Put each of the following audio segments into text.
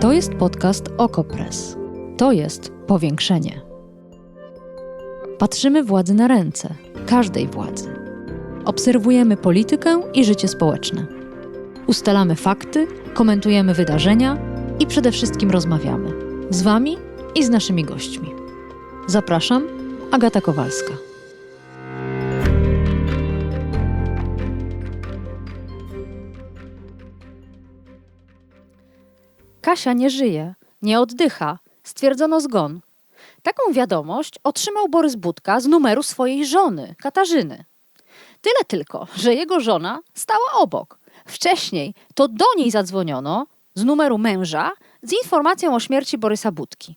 To jest podcast Okopres. To jest powiększenie. Patrzymy władzy na ręce, każdej władzy. Obserwujemy politykę i życie społeczne. Ustalamy fakty, komentujemy wydarzenia i przede wszystkim rozmawiamy z Wami i z naszymi gośćmi. Zapraszam, Agata Kowalska. Kasia nie żyje, nie oddycha. Stwierdzono zgon. Taką wiadomość otrzymał Borys Budka z numeru swojej żony, Katarzyny. Tyle tylko, że jego żona stała obok. Wcześniej to do niej zadzwoniono z numeru męża z informacją o śmierci Borysa Budki.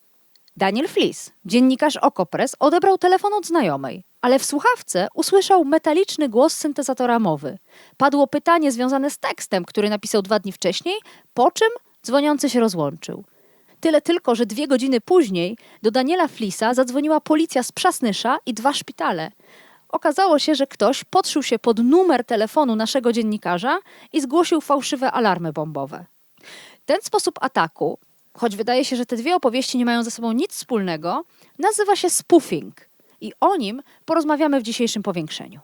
Daniel Flis, dziennikarz Okopres, odebrał telefon od znajomej, ale w słuchawce usłyszał metaliczny głos syntezatora mowy. Padło pytanie związane z tekstem, który napisał dwa dni wcześniej, po czym dzwoniący się rozłączył. Tyle tylko, że dwie godziny później do Daniela Flisa zadzwoniła policja z Przasnysza i dwa szpitale. Okazało się, że ktoś podszył się pod numer telefonu naszego dziennikarza i zgłosił fałszywe alarmy bombowe. Ten sposób ataku, choć wydaje się, że te dwie opowieści nie mają ze sobą nic wspólnego, nazywa się spoofing. I o nim porozmawiamy w dzisiejszym powiększeniu.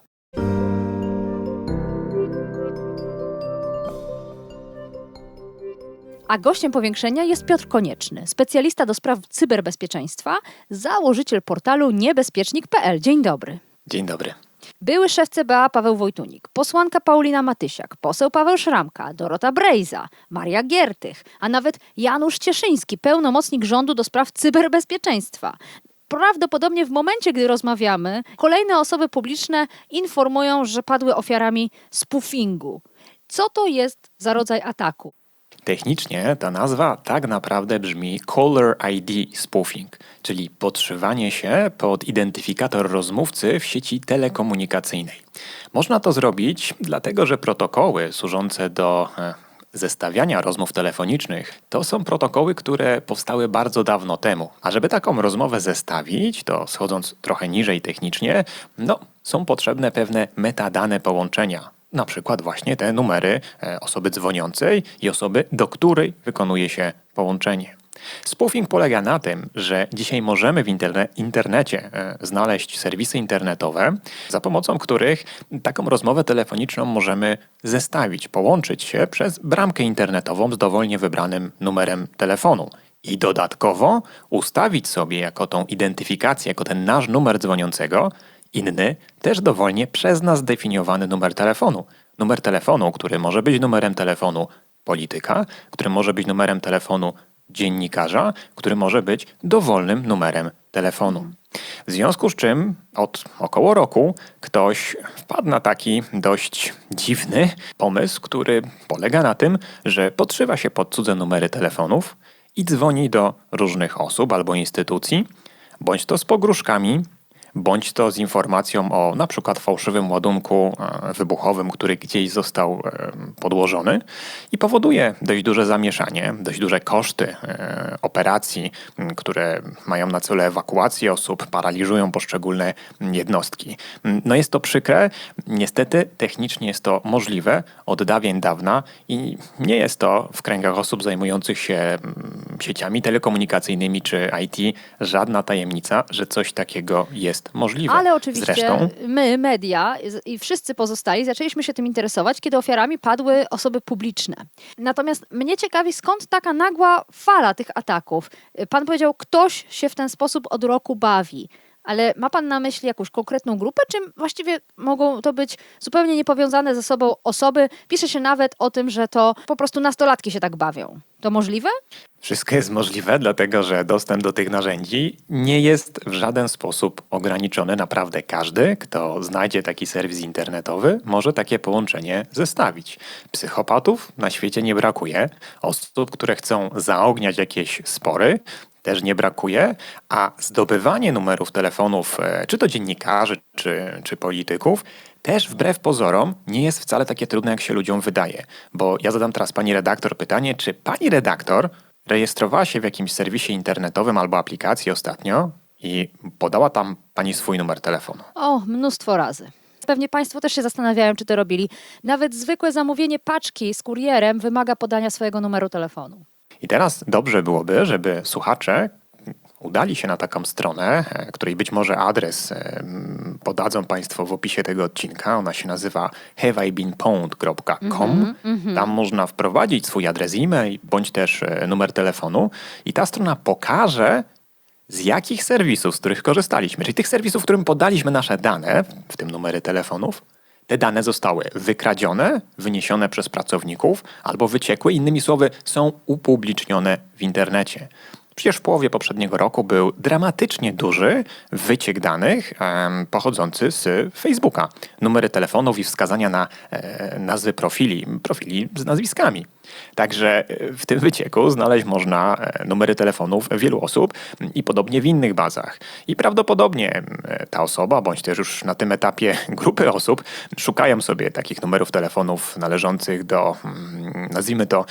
A gościem powiększenia jest Piotr Konieczny, specjalista do spraw cyberbezpieczeństwa, założyciel portalu niebezpiecznik.pl. Dzień dobry. Dzień dobry. Były szef CBA Paweł Wojtunik, posłanka Paulina Matysiak, poseł Paweł Szramka, Dorota Brejza, Maria Giertych, a nawet Janusz Cieszyński, pełnomocnik rządu do spraw cyberbezpieczeństwa. Prawdopodobnie w momencie, gdy rozmawiamy, kolejne osoby publiczne informują, że padły ofiarami spoofingu. Co to jest za rodzaj ataku? Technicznie ta nazwa tak naprawdę brzmi Caller ID Spoofing, czyli podszywanie się pod identyfikator rozmówcy w sieci telekomunikacyjnej. Można to zrobić dlatego, że protokoły służące do e, zestawiania rozmów telefonicznych to są protokoły, które powstały bardzo dawno temu. A żeby taką rozmowę zestawić, to schodząc trochę niżej technicznie, no, są potrzebne pewne metadane połączenia, na przykład właśnie te numery e, osoby dzwoniącej i osoby, do której wykonuje się połączenie. Spoofing polega na tym, że dzisiaj możemy w interne internecie e, znaleźć serwisy internetowe, za pomocą których taką rozmowę telefoniczną możemy zestawić, połączyć się przez bramkę internetową z dowolnie wybranym numerem telefonu. I dodatkowo ustawić sobie jako tą identyfikację, jako ten nasz numer dzwoniącego, inny, też dowolnie przez nas zdefiniowany numer telefonu. Numer telefonu, który może być numerem telefonu polityka, który może być numerem telefonu dziennikarza, który może być dowolnym numerem telefonu. W związku z czym od około roku ktoś wpadł na taki dość dziwny pomysł, który polega na tym, że podszywa się pod cudze numery telefonów i dzwoni do różnych osób albo instytucji, bądź to z pogróżkami, bądź to z informacją o na przykład fałszywym ładunku e, wybuchowym, który gdzieś został e, podłożony i powoduje dość duże zamieszanie, dość duże koszty e, operacji, które mają na celu ewakuację osób, paraliżują poszczególne jednostki. No jest to przykre, niestety technicznie jest to możliwe od dawien dawna i nie jest to w kręgach osób zajmujących się sieciami telekomunikacyjnymi czy IT żadna tajemnica, że coś takiego jest możliwe. Ale oczywiście Zresztą, my, media i wszyscy pozostali zaczęliśmy się tym interesować, kiedy ofiarami padły osoby publiczne. Natomiast mnie ciekawi, skąd taka nagła fala tych ataków. Pan powiedział, ktoś się w ten sposób od roku bawi. Ale ma Pan na myśli jakąś konkretną grupę, czy właściwie mogą to być zupełnie niepowiązane ze sobą osoby? Pisze się nawet o tym, że to po prostu nastolatki się tak bawią. To możliwe? Wszystko jest możliwe, dlatego że dostęp do tych narzędzi nie jest w żaden sposób ograniczony. Naprawdę każdy, kto znajdzie taki serwis internetowy, może takie połączenie zestawić. Psychopatów na świecie nie brakuje. Osób, które chcą zaogniać jakieś spory, też nie brakuje, a zdobywanie numerów telefonów, e, czy to dziennikarzy, czy, czy polityków, też wbrew pozorom nie jest wcale takie trudne, jak się ludziom wydaje. Bo ja zadam teraz pani redaktor pytanie, czy pani redaktor rejestrowała się w jakimś serwisie internetowym albo aplikacji ostatnio i podała tam pani swój numer telefonu? O, mnóstwo razy. Pewnie Państwo też się zastanawiają, czy to robili. Nawet zwykłe zamówienie paczki z kurierem wymaga podania swojego numeru telefonu. I teraz dobrze byłoby, żeby słuchacze udali się na taką stronę, e, której być może adres e, podadzą Państwo w opisie tego odcinka. Ona się nazywa haveibeenpwned.com. Tam można wprowadzić swój adres e-mail bądź też e, numer telefonu i ta strona pokaże, z jakich serwisów, z których korzystaliśmy, czyli tych serwisów, którym podaliśmy nasze dane, w tym numery telefonów, te dane zostały wykradzione, wyniesione przez pracowników albo wyciekły, innymi słowy, są upublicznione w internecie. Przecież w połowie poprzedniego roku był dramatycznie duży wyciek danych em, pochodzący z Facebooka. Numery telefonów i wskazania na e, nazwy profili, profili z nazwiskami. Także e, w tym wycieku znaleźć można e, numery telefonów wielu osób i podobnie w innych bazach. I prawdopodobnie m, ta osoba, bądź też już na tym etapie grupy osób, szukają sobie takich numerów telefonów należących do, nazwijmy to,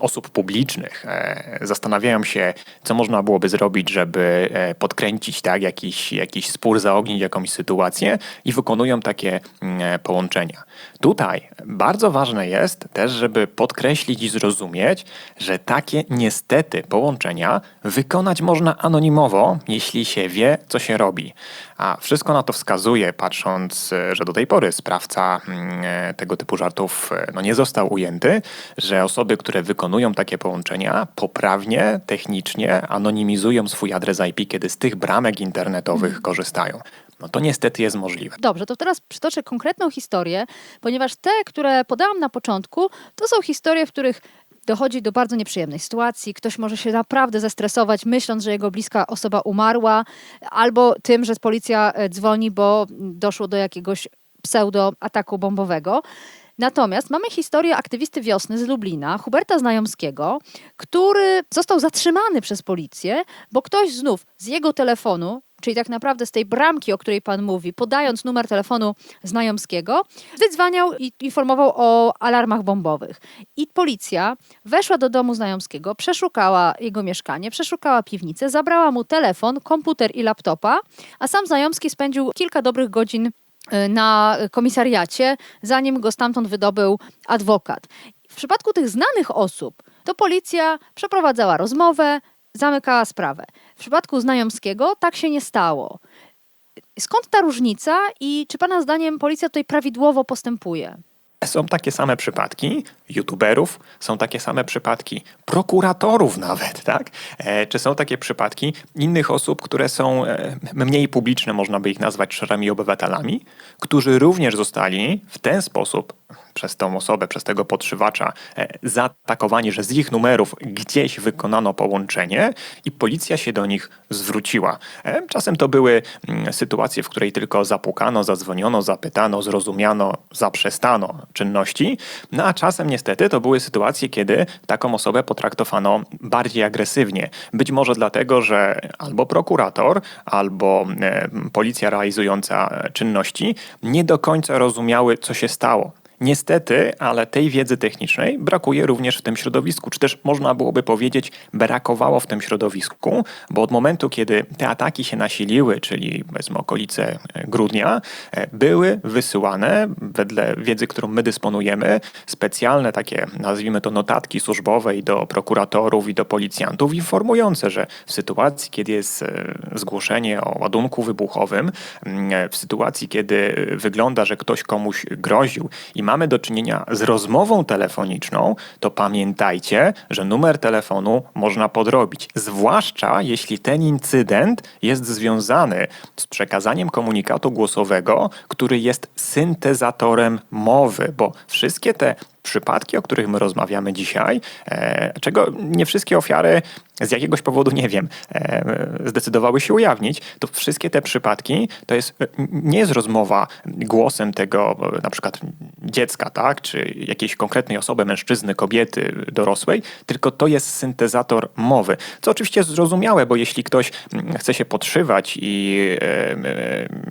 osób publicznych. E, Zastanawiają się, co można byłoby zrobić, żeby e, podkręcić tak, jakiś, jakiś spór, zaognić jakąś sytuację i wykonują takie e, połączenia. Tutaj bardzo ważne jest też, żeby podkreślić i zrozumieć, że takie niestety połączenia wykonać można anonimowo, jeśli się wie, co się robi. A wszystko na to wskazuje, patrząc, że do tej pory sprawca mm, e, tego typu żartów e, no, nie został ujęty, że osoby, które wykonują takie połączenia, poprawnie, technicznie anonimizują swój adres IP, kiedy z tych bramek internetowych korzystają. No to niestety jest możliwe. Dobrze, to teraz przytoczę konkretną historię, ponieważ te, które podałam na początku, to są historie, w których dochodzi do bardzo nieprzyjemnej sytuacji. Ktoś może się naprawdę zestresować, myśląc, że jego bliska osoba umarła, albo tym, że policja e, dzwoni, bo doszło do jakiegoś pseudo-ataku bombowego. Natomiast mamy historię aktywisty wiosny z Lublina, Huberta Znajomskiego, który został zatrzymany przez policję, bo ktoś znów z jego telefonu, czyli tak naprawdę z tej bramki, o której pan mówi, podając numer telefonu Znajomskiego, wydzwaniał i informował o alarmach bombowych. I policja weszła do domu Znajomskiego, przeszukała jego mieszkanie, przeszukała piwnicę, zabrała mu telefon, komputer i laptopa, a sam Znajomski spędził kilka dobrych godzin y, na komisariacie, zanim go stamtąd wydobył adwokat. W przypadku tych znanych osób, to policja przeprowadzała rozmowę, zamykała sprawę. W przypadku Znajomskiego tak się nie stało. Skąd ta różnica i czy Pana zdaniem policja tutaj prawidłowo postępuje? Są takie same przypadki youtuberów, są takie same przypadki prokuratorów nawet, tak? E, czy są takie przypadki innych osób, które są e, mniej publiczne, można by ich nazwać szarymi obywatelami, którzy również zostali w ten sposób przez tą osobę, przez tego podszywacza e, zaatakowani, że z ich numerów gdzieś wykonano połączenie i policja się do nich zwróciła. E, Czasem to były mm, sytuacje, w której tylko zapukano, zadzwoniono, zapytano, zrozumiano, zaprzestano czynności, no a czasem niestety to były sytuacje, kiedy taką osobę potraktowano bardziej agresywnie. Być może dlatego, że albo prokurator, albo e, policja realizująca czynności nie do końca rozumiały, co się stało. Niestety, ale tej wiedzy technicznej brakuje również w tym środowisku, czy też można byłoby powiedzieć, brakowało w tym środowisku, bo od momentu, kiedy te ataki się nasiliły, czyli powiedzmy okolice e, grudnia, e, były wysyłane, wedle wiedzy, którą my dysponujemy, specjalne takie, nazwijmy to notatki służbowe i do prokuratorów i do policjantów, informujące, że w sytuacji, kiedy jest e, zgłoszenie o ładunku wybuchowym, mm, w sytuacji, kiedy wygląda, że ktoś komuś groził i mamy do czynienia z rozmową telefoniczną, to pamiętajcie, że numer telefonu można podrobić. Zwłaszcza jeśli ten incydent jest związany z przekazaniem komunikatu głosowego, który jest syntezatorem mowy, bo wszystkie te przypadki, o których my rozmawiamy dzisiaj, e, czego nie wszystkie ofiary z jakiegoś powodu, nie wiem, e, zdecydowały się ujawnić, to wszystkie te przypadki to jest, e, nie jest rozmowa głosem tego na przykład dziecka, tak, czy jakiejś konkretnej osoby, mężczyzny, kobiety, dorosłej, tylko to jest syntezator mowy. Co oczywiście jest zrozumiałe, bo jeśli ktoś mm, chce się podszywać i,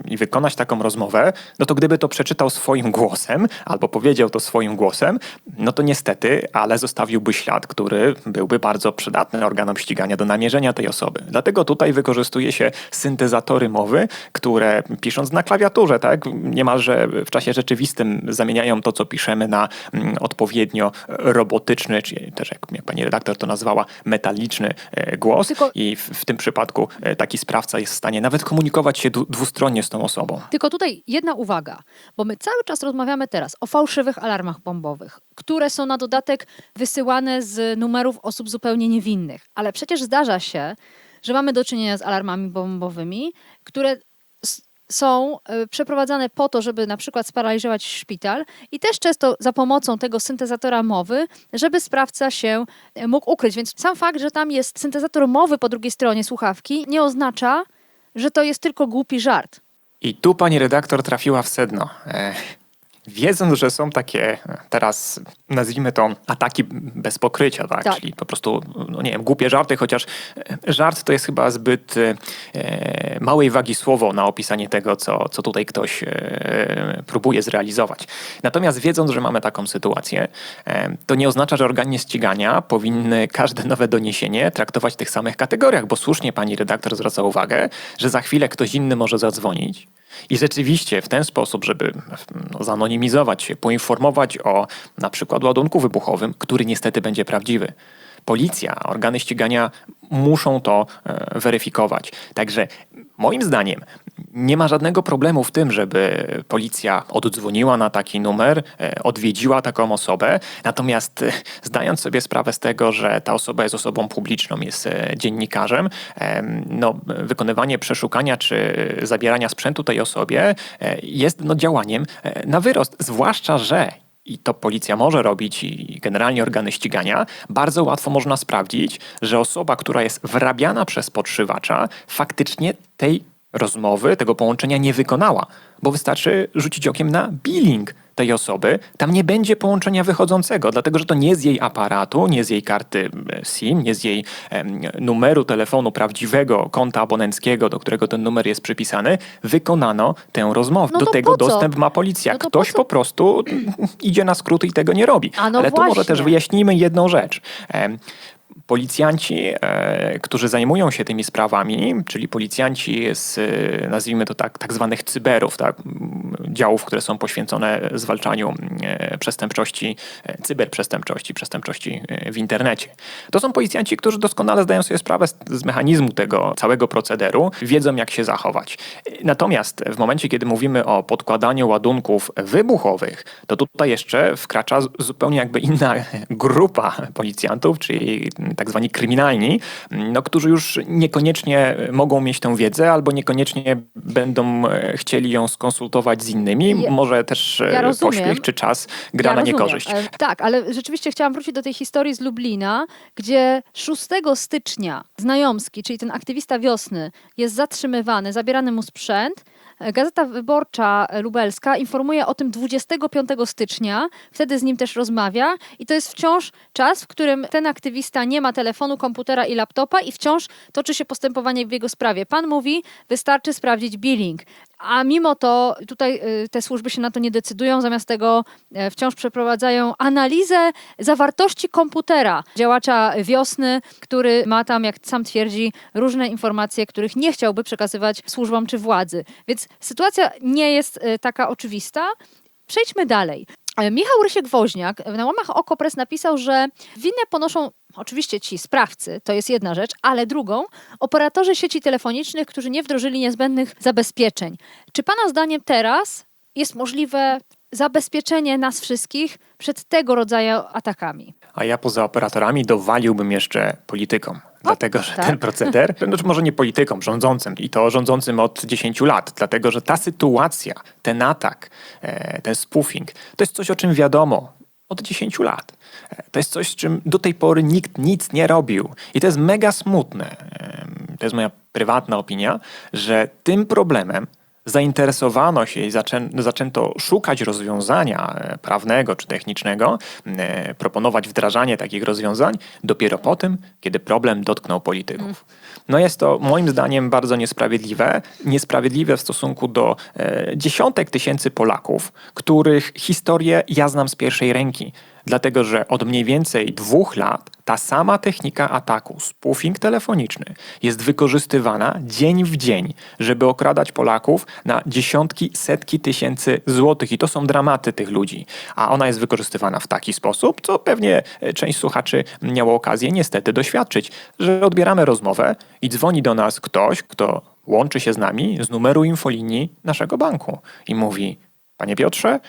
i wykonać taką rozmowę, no to gdyby to przeczytał swoim głosem albo powiedział to swoim głosem, no to niestety, ale zostawiłby ślad, który byłby bardzo przydatny organom ścigania, do namierzenia tej osoby. Dlatego tutaj wykorzystuje się syntezatory mowy, które pisząc na klawiaturze, tak, niemalże w czasie rzeczywistym zamieniają to, co piszemy na mm, odpowiednio robotyczny, czy też jak, jak pani redaktor to nazwała, metaliczny e, głos. Tylko- I w, w tym przypadku e, taki sprawca jest w stanie nawet komunikować się dwu- dwustronnie z tą osobą. Tylko tutaj jedna uwaga, bo my cały czas rozmawiamy teraz o fałszywych alarmach bombowych, które są na dodatek wysyłane z numerów osób zupełnie niewinnych. Ale przecież zdarza się, że mamy do czynienia z alarmami bombowymi, które są e, przeprowadzane po to, żeby na przykład sparaliżować szpital i też często za pomocą tego syntezatora mowy, żeby sprawca się e, mógł ukryć. Więc sam fakt, że tam jest syntezator mowy po drugiej stronie słuchawki, nie oznacza, że to jest tylko głupi żart. I tu pani redaktor trafiła w sedno. E, wiedząc, że są takie teraz, nazwijmy to, ataki bez pokrycia, tak? Tak. Czyli po prostu, no nie wiem, głupie żarty, chociaż e, żart to jest chyba zbyt e, małej wagi słowo na opisanie tego, co, co tutaj ktoś e, próbuje zrealizować. Natomiast wiedząc, że mamy taką sytuację, e, to nie oznacza, że organy ścigania powinny każde nowe doniesienie traktować w tych samych kategoriach, bo słusznie pani redaktor zwraca uwagę, że za chwilę ktoś inny może zadzwonić i rzeczywiście w ten sposób, żeby no, zanonimizować się, poinformować o na przykład ładunku wybuchowym, który niestety będzie prawdziwy. Policja, organy ścigania muszą to e, weryfikować. Także moim zdaniem nie ma żadnego problemu w tym, żeby policja oddzwoniła na taki numer, e, odwiedziła taką osobę. Natomiast e, zdając sobie sprawę z tego, że ta osoba jest osobą publiczną, jest dziennikarzem, em, no, wykonywanie przeszukania czy zabierania sprzętu tej osobie jest no, działaniem na wyrost. Zwłaszcza, że i to policja może robić i generalnie organy ścigania, bardzo łatwo można sprawdzić, że osoba, która jest wrabiana przez podszywacza, faktycznie tej rozmowy, tego połączenia nie wykonała, bo wystarczy rzucić okiem na billing tej osoby, tam nie będzie połączenia wychodzącego, dlatego że to nie z jej aparatu, nie z jej karty SIM, nie z jej em, numeru telefonu prawdziwego konta abonenckiego, do którego ten numer jest przypisany, wykonano tę rozmowę. No do tego po dostęp ma policja. No to po Ktoś co? po prostu idzie na skróty i tego nie robi. No Ale tu może właśnie. też wyjaśnijmy jedną rzecz. Em, Policjanci, e, którzy zajmują się tymi sprawami, czyli policjanci z, e, nazwijmy to tak, tak zwanych cyberów, tak, działów, które są poświęcone zwalczaniu e, przestępczości, e, cyberprzestępczości, przestępczości e, w internecie. To są policjanci, którzy doskonale zdają sobie sprawę z, mechanizmu tego całego procederu, wiedzą jak się zachować. Natomiast w momencie, kiedy mówimy o podkładaniu ładunków wybuchowych, to tutaj jeszcze wkracza zupełnie jakby inna grupa policjantów, czyli tak zwani kryminalni, no, którzy już niekoniecznie mogą mieć tę wiedzę albo niekoniecznie będą chcieli ją skonsultować z innymi. Ja- Może też e, ja rozumiem. pośpiech czy czas gra Ja na rozumiem. niekorzyść. E, Tak, ale rzeczywiście chciałam wrócić do tej historii z Lublina, gdzie 6 stycznia Znajomski, czyli ten aktywista wiosny, jest zatrzymywany, zabierany mu sprzęt. E, Gazeta Wyborcza Lubelska informuje o tym 25 stycznia, wtedy z nim też rozmawia i to jest wciąż czas, w którym ten aktywista nie ma telefonu, komputera i laptopa i wciąż toczy się postępowanie w jego sprawie. Pan mówi, wystarczy sprawdzić billing. A mimo to tutaj y, te służby się na to nie decydują, zamiast tego e, wciąż przeprowadzają analizę zawartości komputera działacza wiosny, który ma tam, jak sam twierdzi, różne informacje, których nie chciałby przekazywać służbom czy władzy. Więc sytuacja nie jest e, taka oczywista. Przejdźmy dalej. E, Michał Rysiek-Woźniak na łamach Okopres napisał, że winę ponoszą oczywiście ci sprawcy, to jest jedna rzecz, ale drugą operatorzy sieci telefonicznych, którzy nie wdrożyli niezbędnych zabezpieczeń. Czy Pana zdaniem teraz jest możliwe zabezpieczenie nas wszystkich przed tego rodzaju atakami? A ja poza operatorami dowaliłbym jeszcze politykom. Dlatego, że tak. ten proceder, znaczy może nie politykom, rządzącym i to rządzącym od 10 lat, dlatego że ta sytuacja, ten atak, e, ten spoofing, to jest coś, o czym wiadomo od 10 lat. E, To jest coś, z czym do tej pory nikt nic nie robił. I to jest mega smutne. To jest moja prywatna opinia, że tym problemem zainteresowano się i zaczę, zaczęto szukać rozwiązania e, prawnego czy technicznego, e, proponować wdrażanie takich rozwiązań dopiero po tym, kiedy problem dotknął polityków. No jest to moim zdaniem bardzo niesprawiedliwe. Niesprawiedliwe w stosunku do e, dziesiątek tysięcy Polaków, których historię ja znam z pierwszej ręki. Dlatego, że od mniej więcej dwóch lat ta sama technika ataku, spoofing telefoniczny, jest wykorzystywana dzień w dzień, żeby okradać Polaków na dziesiątki, setki tysięcy złotych. I to są dramaty tych ludzi. A ona jest wykorzystywana w taki sposób, co pewnie e, część słuchaczy miało okazję niestety doświadczyć, że odbieramy rozmowę i dzwoni do nas ktoś, kto łączy się z nami z numeru infolinii naszego banku i mówi: Panie Piotrze,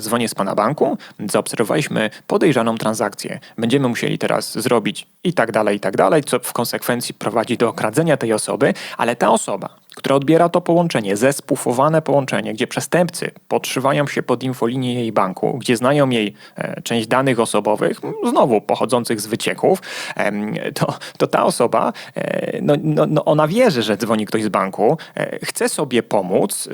dzwonię z Pana banku, zaobserwowaliśmy podejrzaną transakcję. Będziemy musieli teraz zrobić i tak dalej, i tak dalej, co w konsekwencji prowadzi do okradzenia tej osoby, ale ta osoba, która odbiera to połączenie, zespufowane połączenie, gdzie przestępcy podszywają się pod infolinię jej banku, gdzie znają jej e, część danych osobowych, znowu pochodzących z wycieków, to, to ta osoba, e, no, no, no ona wierzy, że dzwoni ktoś z banku, e, chce sobie pomóc.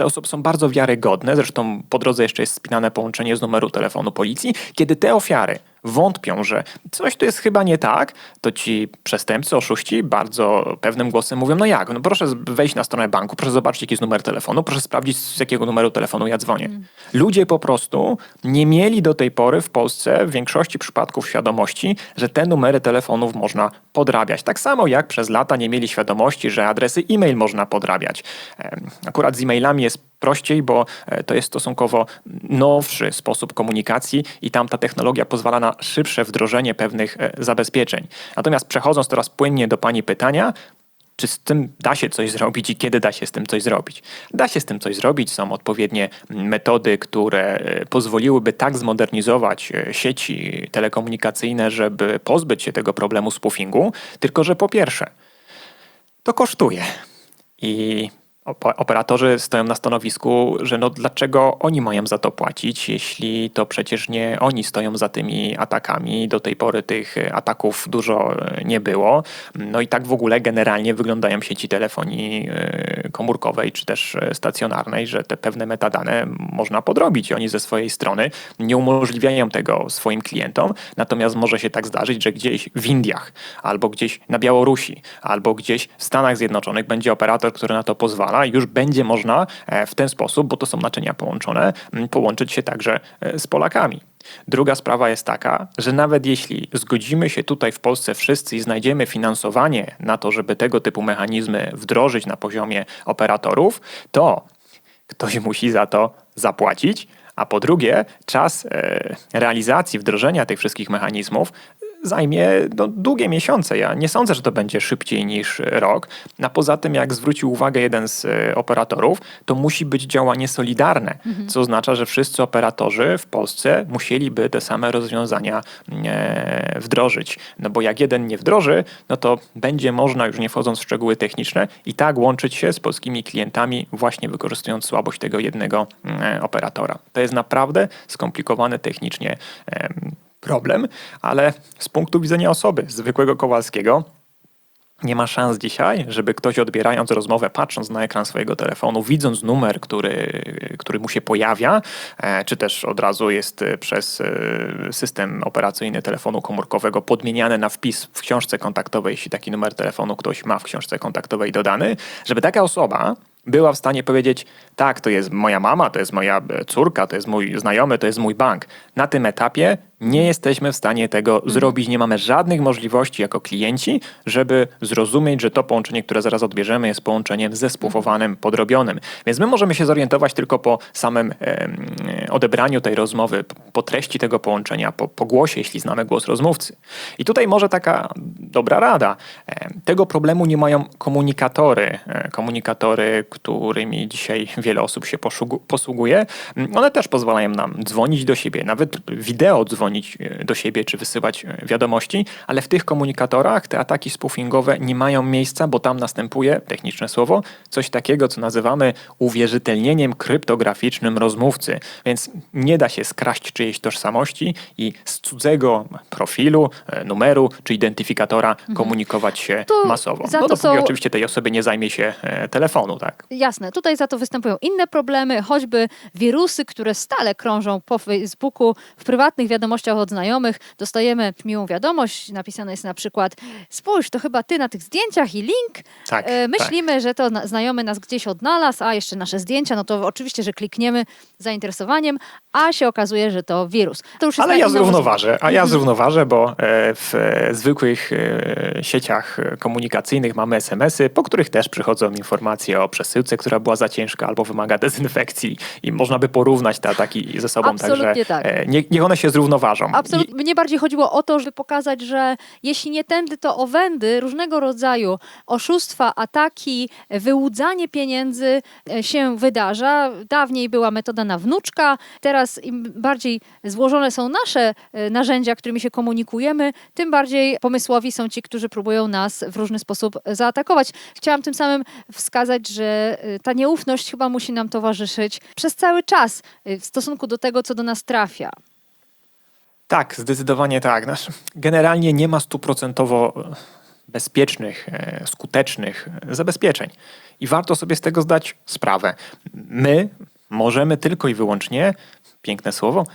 Te osoby są bardzo wiarygodne, zresztą po drodze jeszcze jest spinane połączenie z numeru telefonu policji. Kiedy te ofiary wątpią, że coś tu jest chyba nie tak, to ci przestępcy, oszuści bardzo pewnym głosem mówią, no jak, no proszę wejść na stronę banku, proszę zobaczyć jaki jest numer telefonu, proszę sprawdzić z jakiego numeru telefonu ja dzwonię. Ludzie po prostu nie mieli do tej pory w Polsce w większości przypadków świadomości, że te numery telefonów można podrabiać. Tak samo jak przez lata nie mieli świadomości, że adresy e-mail można podrabiać. Akurat z e-mailami jest prościej, bo e, to jest stosunkowo nowszy sposób komunikacji i tam ta technologia pozwala na szybsze wdrożenie pewnych e, zabezpieczeń. Natomiast przechodząc teraz płynnie do Pani pytania, czy z tym da się coś zrobić i kiedy da się z tym coś zrobić? Da się z tym coś zrobić. Są odpowiednie metody, które e, pozwoliłyby tak zmodernizować sieci telekomunikacyjne, żeby pozbyć się tego problemu spoofingu. Tylko, że po pierwsze, to kosztuje. I operatorzy stoją na stanowisku, że no dlaczego oni mają za to płacić, jeśli to przecież nie oni stoją za tymi atakami. Do tej pory tych ataków dużo e, nie było. No i tak w ogóle generalnie wyglądają sieci telefonii e, komórkowej czy też e, stacjonarnej, że te pewne metadane można podrobić. Oni ze swojej strony nie umożliwiają tego swoim klientom, natomiast może się tak zdarzyć, że gdzieś w Indiach albo gdzieś na Białorusi albo gdzieś w Stanach Zjednoczonych będzie operator, który na to pozwala i już będzie można e, w ten sposób, bo to są naczynia połączone, połączyć się także e, z Polakami. Druga sprawa jest taka, że nawet jeśli zgodzimy się tutaj w Polsce wszyscy i znajdziemy finansowanie na to, żeby tego typu mechanizmy wdrożyć na poziomie operatorów, to ktoś musi za to zapłacić, a po drugie, czas e, realizacji, wdrożenia tych wszystkich mechanizmów zajmie no, długie miesiące. Ja nie sądzę, że to będzie szybciej niż rok. A poza tym, jak zwrócił uwagę jeden z e, operatorów, to musi być działanie solidarne, co oznacza, że wszyscy operatorzy w Polsce musieliby te same rozwiązania e, wdrożyć. No bo jak jeden nie wdroży, no to będzie można, już nie wchodząc w szczegóły techniczne, i tak łączyć się z polskimi klientami, właśnie wykorzystując słabość tego jednego e, operatora. To jest naprawdę skomplikowany technicznie problem, ale z punktu widzenia osoby, zwykłego Kowalskiego, nie ma szans dzisiaj, żeby ktoś odbierając rozmowę, patrząc na ekran swojego telefonu, widząc numer, który, który mu się pojawia, e, czy też od razu jest e, przez e, system operacyjny telefonu komórkowego podmieniany na wpis w książce kontaktowej, jeśli taki numer telefonu ktoś ma w książce kontaktowej dodany, żeby taka osoba była w stanie powiedzieć, tak, to jest moja mama, to jest moja córka, to jest mój znajomy, to jest mój bank. Na tym etapie nie jesteśmy w stanie tego zrobić. Nie mamy żadnych możliwości jako klienci, żeby zrozumieć, że to połączenie, które zaraz odbierzemy, jest połączeniem zespufowanym, podrobionym. Więc my możemy się zorientować tylko po samym em, odebraniu tej rozmowy, po treści tego połączenia, po, po głosie, jeśli znamy głos rozmówcy. I tutaj może taka dobra rada. Em, Tego problemu nie mają komunikatory, e, komunikatory, którymi dzisiaj wiele osób się posługuje. Mm, One też pozwalają nam dzwonić do siebie, nawet wideo dzwonić e, do siebie, czy wysyłać e, wiadomości, ale w tych komunikatorach te ataki spoofingowe nie mają miejsca, bo tam następuje, techniczne słowo, coś takiego, co nazywamy uwierzytelnieniem kryptograficznym rozmówcy. Więc nie da się skraść czyjejś tożsamości i z cudzego profilu, e, numeru czy identyfikatora komunikować się Mhm. To masowo. No to dopóki są- oczywiście tej osoby nie zajmie się telefonu, tak? Jasne, tutaj za to występują inne problemy, choćby wirusy, które stale krążą po Facebooku w prywatnych wiadomościach wiadomościach od znajomych dostajemy miłą wiadomość, napisane jest na przykład spójrz, to chyba ty na tych zdjęciach i link. Tak, E, Myślimy, że to na- znajomy nas gdzieś odnalazł, a jeszcze nasze zdjęcia, no to oczywiście, że klikniemy z zainteresowaniem, a się okazuje, że to wirus. To już Ale ja zrównoważę, a ja Mhm. zrównoważę, bo e, w e, zwykłych e, sieciach komunikacyjnych mamy SMS-y, po których też przychodzą informacje o przesyłce, która była za ciężka albo wymaga dezynfekcji i można by porównać te ataki ze sobą, Absolutnie także tak. nie, niech one się zrównoważą. Absolutnie. Mnie bardziej chodziło o to, żeby pokazać, że jeśli nie tędy, to owędy, różnego rodzaju oszustwa, ataki, wyłudzanie pieniędzy e, się wydarza. Dawniej była metoda na wnuczka, teraz im bardziej złożone są nasze e, narzędzia, którymi się komunikujemy, tym bardziej pomysłowi są ci, którzy próbują nas w różny sposób zaatakować. Chciałam tym samym wskazać, że e, ta nieufność chyba musi nam towarzyszyć przez cały czas e, w stosunku do tego, co do nas trafia. Tak, zdecydowanie tak. Generalnie nie ma stuprocentowo bezpiecznych, e, skutecznych e, zabezpieczeń. I warto sobie z tego zdać sprawę. My możemy tylko i wyłącznie, piękne słowo,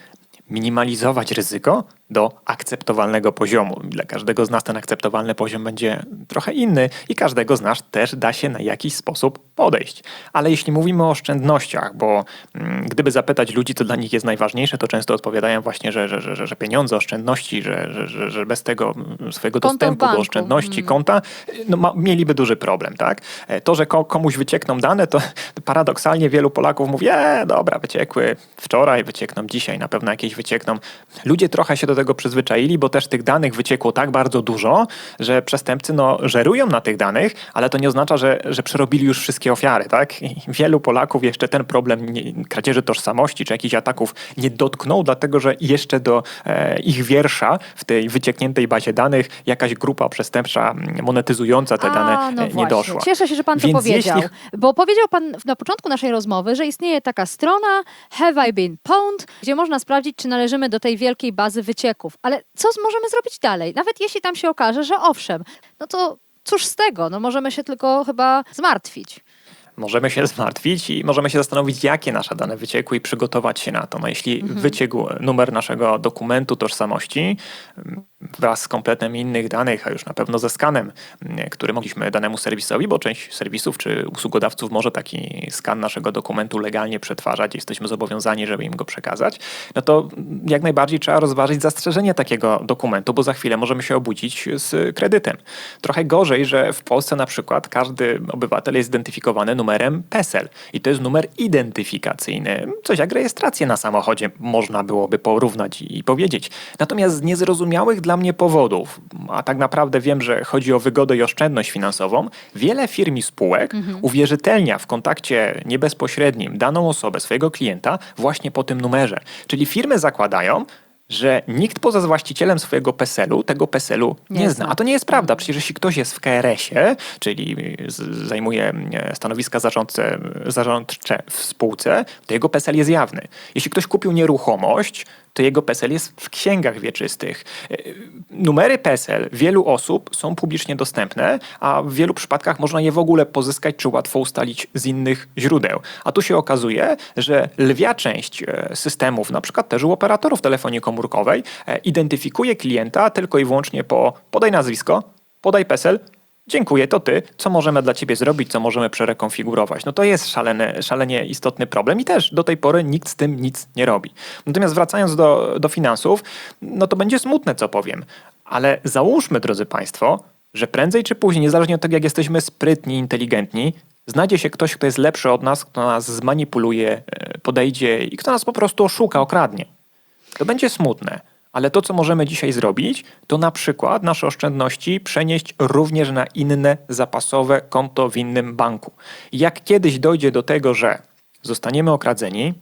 minimalizować ryzyko do akceptowalnego poziomu. Dla każdego z nas ten akceptowalny poziom będzie trochę inny i każdego z nas też da się na jakiś sposób podejść. Ale jeśli mówimy o oszczędnościach, bo mm, gdyby zapytać ludzi, co dla nich jest najważniejsze, to często odpowiadają właśnie, że, że, że, że pieniądze, oszczędności, że, że, że, bez tego mm, swojego Konto dostępu do oszczędności, Mm. konta, no, ma, mieliby duży problem. Tak? E, To, że ko, komuś wyciekną dane, to paradoksalnie wielu Polaków mówi, e, dobra, wyciekły wczoraj, wyciekną dzisiaj, na pewno jakieś wyciekną. Ludzie trochę się do tego przyzwyczaili, bo też tych danych wyciekło tak bardzo dużo, że przestępcy no, żerują na tych danych, ale to nie oznacza, że, że przerobili już wszystkie ofiary. Tak? I wielu Polaków jeszcze ten problem nie, kradzieży tożsamości czy jakichś ataków nie dotknął, dlatego że jeszcze do e, ich wiersza w tej wyciekniętej bazie danych jakaś grupa przestępcza monetyzująca te dane A, no e, nie właśnie. doszła. Cieszę się, że pan to Więc powiedział. jeśli- Bo powiedział pan na początku naszej rozmowy, że istnieje taka strona Have I Been Pwned, gdzie można sprawdzić, czy należymy do tej wielkiej bazy Ale co możemy zrobić dalej? Nawet jeśli tam się okaże, że owszem, no to cóż z tego? No możemy się tylko chyba zmartwić. Możemy się zmartwić i możemy się zastanowić, jakie nasze dane wyciekły i przygotować się na to. No jeśli wyciekł numer naszego dokumentu tożsamości wraz z kompletem innych danych, a już na pewno ze skanem, mm, który mogliśmy danemu serwisowi, bo część serwisów czy usługodawców może taki skan naszego dokumentu legalnie przetwarzać, jesteśmy zobowiązani, żeby im go przekazać, no to jak najbardziej trzeba rozważyć zastrzeżenie takiego dokumentu, bo za chwilę możemy się obudzić z kredytem. Trochę gorzej, że w Polsce na przykład każdy obywatel jest identyfikowany numerem PESEL i to jest numer identyfikacyjny. Coś jak rejestrację na samochodzie można byłoby porównać i powiedzieć. Natomiast z niezrozumiałych dla mnie powodów, a tak naprawdę wiem, że chodzi o wygodę i oszczędność finansową, wiele firm i spółek uwierzytelnia w kontakcie niebezpośrednim daną osobę, swojego klienta właśnie po tym numerze. Czyli firmy zakładają, że nikt poza właścicielem swojego PESEL-u tego PESEL-u nie, Nie zna. A to nie jest prawda. Przecież jeśli ktoś jest w KRS-ie, czyli zajmuje e, stanowiska zarządce, zarządcze w spółce, to jego PESEL jest jawny. Jeśli ktoś kupił nieruchomość, to jego PESEL jest w księgach wieczystych. E, Numery PESEL wielu osób są publicznie dostępne, a w wielu przypadkach można je w ogóle pozyskać czy łatwo ustalić z innych źródeł. A tu się okazuje, że lwia część e, systemów, na przykład też u operatorów telefonii komórkowej, e, identyfikuje klienta tylko i wyłącznie po podaj nazwisko, podaj PESEL, Dziękuję, to ty. Co możemy dla ciebie zrobić, co możemy przerekonfigurować? No to jest szalene, szalenie istotny problem i też do tej pory nikt z tym nic nie robi. Natomiast wracając do, do finansów, no to będzie smutne, co powiem. Ale załóżmy, drodzy Państwo, że prędzej czy później, niezależnie od tego, jak jesteśmy sprytni, inteligentni, znajdzie się ktoś, kto jest lepszy od nas, kto nas zmanipuluje, e, podejdzie i kto nas po prostu oszuka, okradnie. To będzie smutne. Ale to, co możemy dzisiaj zrobić, to na przykład nasze oszczędności przenieść również na inne zapasowe konto w innym banku. Jak kiedyś dojdzie do tego, że zostaniemy okradzeni,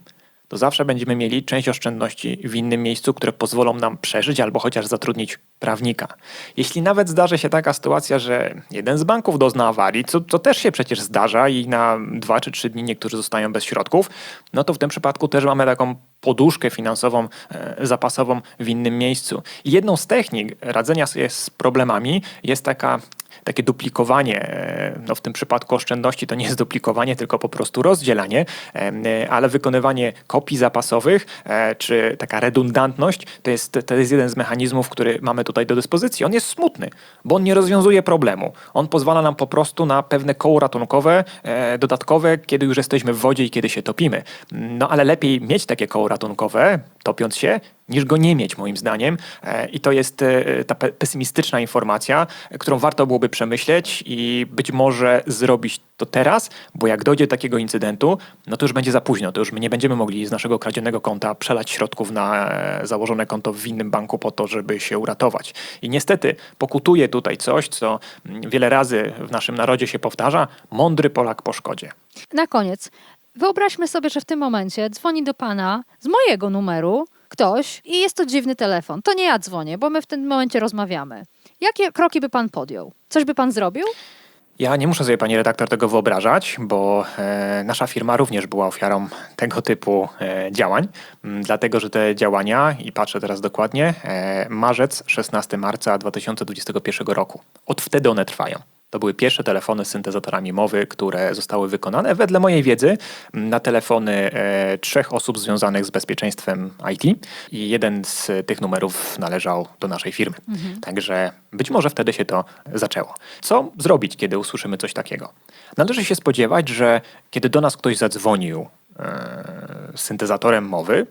to zawsze będziemy mieli część oszczędności w innym miejscu, które pozwolą nam przeżyć albo chociaż zatrudnić prawnika. Jeśli nawet zdarzy się taka sytuacja, że jeden z banków dozna awarii, co, co też się przecież zdarza i na dwa czy trzy dni niektórzy zostają bez środków, no to w tym przypadku też mamy taką poduszkę finansową, e, zapasową w innym miejscu. Jedną z technik radzenia sobie z problemami jest taka takie duplikowanie, e, no w tym przypadku oszczędności to nie jest duplikowanie, tylko po prostu rozdzielanie, e, ale wykonywanie kopii zapasowych, czy taka redundantność, to jest, to jest jeden z mechanizmów, który mamy tutaj do dyspozycji. On jest smutny, bo on nie rozwiązuje problemu. On pozwala nam po prostu na pewne koło ratunkowe, dodatkowe, kiedy już jesteśmy w wodzie i kiedy się topimy. No ale lepiej mieć takie koło ratunkowe, topiąc się, niż go nie mieć, moim zdaniem. E, I to jest e, ta pe- pesymistyczna informacja, którą warto byłoby przemyśleć i być może zrobić to teraz, bo jak dojdzie do takiego incydentu, no to już będzie za późno. To już my nie będziemy mogli z naszego kradzionego konta przelać środków na e, założone konto w innym banku po to, żeby się uratować. I niestety pokutuje tutaj coś, co mm, wiele razy w naszym narodzie się powtarza: mądry Polak po szkodzie. Na koniec, wyobraźmy sobie, że w tym momencie dzwoni do pana z mojego numeru ktoś i jest to dziwny telefon. To nie ja dzwonię, bo my w tym momencie rozmawiamy. Jakie kroki by pan podjął? Coś by pan zrobił? Ja nie muszę sobie, pani redaktor, tego wyobrażać, bo e, nasza firma również była ofiarą tego typu e, działań, m, dlatego że te działania, i patrzę teraz dokładnie, e, marzec, 16 marca 2021 roku. Od wtedy one trwają. To były pierwsze telefony z syntezatorami mowy, które zostały wykonane, wedle mojej wiedzy, na telefony e, trzech osób związanych z bezpieczeństwem IT i jeden z tych numerów należał do naszej firmy. Także być może wtedy się to zaczęło. Co zrobić, kiedy usłyszymy coś takiego? Należy się spodziewać, że kiedy do nas ktoś zadzwonił e, z syntezatorem mowy,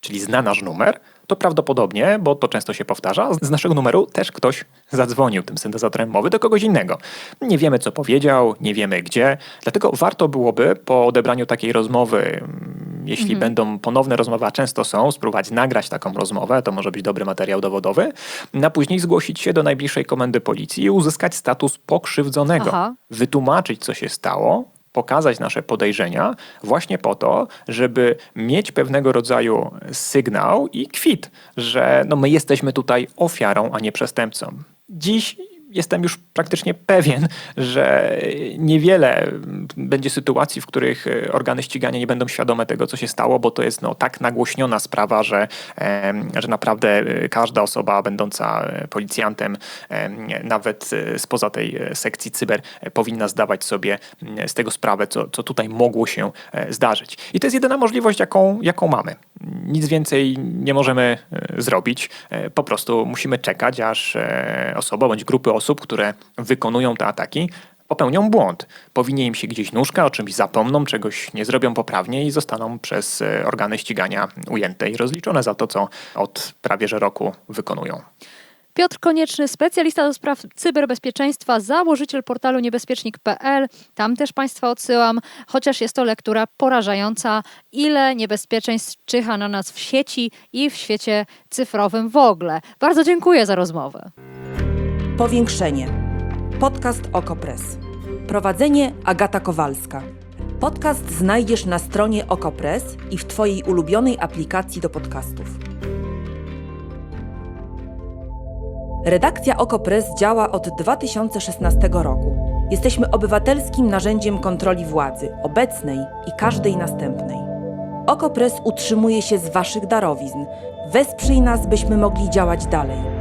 czyli zna nasz numer, to prawdopodobnie, bo to często się powtarza, z naszego numeru też ktoś zadzwonił tym syntezatorem mowy do kogoś innego. Nie wiemy, co powiedział, nie wiemy gdzie, dlatego warto byłoby po odebraniu takiej rozmowy, mm, jeśli będą ponowne rozmowy, a często są, spróbować nagrać taką rozmowę, to może być dobry materiał dowodowy, na później zgłosić się do najbliższej komendy policji i uzyskać status pokrzywdzonego, Aha. wytłumaczyć, co się stało, pokazać nasze podejrzenia właśnie po to, żeby mieć pewnego rodzaju sygnał i kwit, że no my jesteśmy tutaj ofiarą, a nie przestępcą. Dziś jestem już praktycznie pewien, że niewiele będzie sytuacji, w których e, organy ścigania nie będą świadome tego, co się stało, bo to jest no, tak nagłośniona sprawa, że, że naprawdę e, każda osoba będąca e, policjantem, em, nawet spoza tej sekcji cyber, powinna zdawać sobie z tego sprawę, co, co tutaj mogło się zdarzyć. I to jest jedyna możliwość, jaką, jaką mamy. Nic więcej nie możemy zrobić. Po prostu musimy czekać, aż osoba bądź grupy osób, które wykonują te ataki, popełnią błąd. Powinie im się gdzieś nóżka, o czymś zapomną, czegoś nie zrobią poprawnie i zostaną przez e, organy ścigania ujęte i rozliczone za to, co od prawie że roku wykonują. Piotr Konieczny, specjalista do spraw cyberbezpieczeństwa, założyciel portalu niebezpiecznik.pl. Tam też Państwa odsyłam, chociaż jest to lektura porażająca, ile niebezpieczeństw czyha na nas w sieci i w świecie cyfrowym w ogóle. Bardzo dziękuję za rozmowę. Powiększenie. Podcast Okopres. Prowadzenie Agata Kowalska. Podcast znajdziesz na stronie Okopres i w Twojej ulubionej aplikacji do podcastów. Redakcja Okopres działa od 2016 roku. Jesteśmy obywatelskim narzędziem kontroli władzy, obecnej i każdej następnej. Okopres utrzymuje się z Waszych darowizn. Wesprzyj nas, byśmy mogli działać dalej.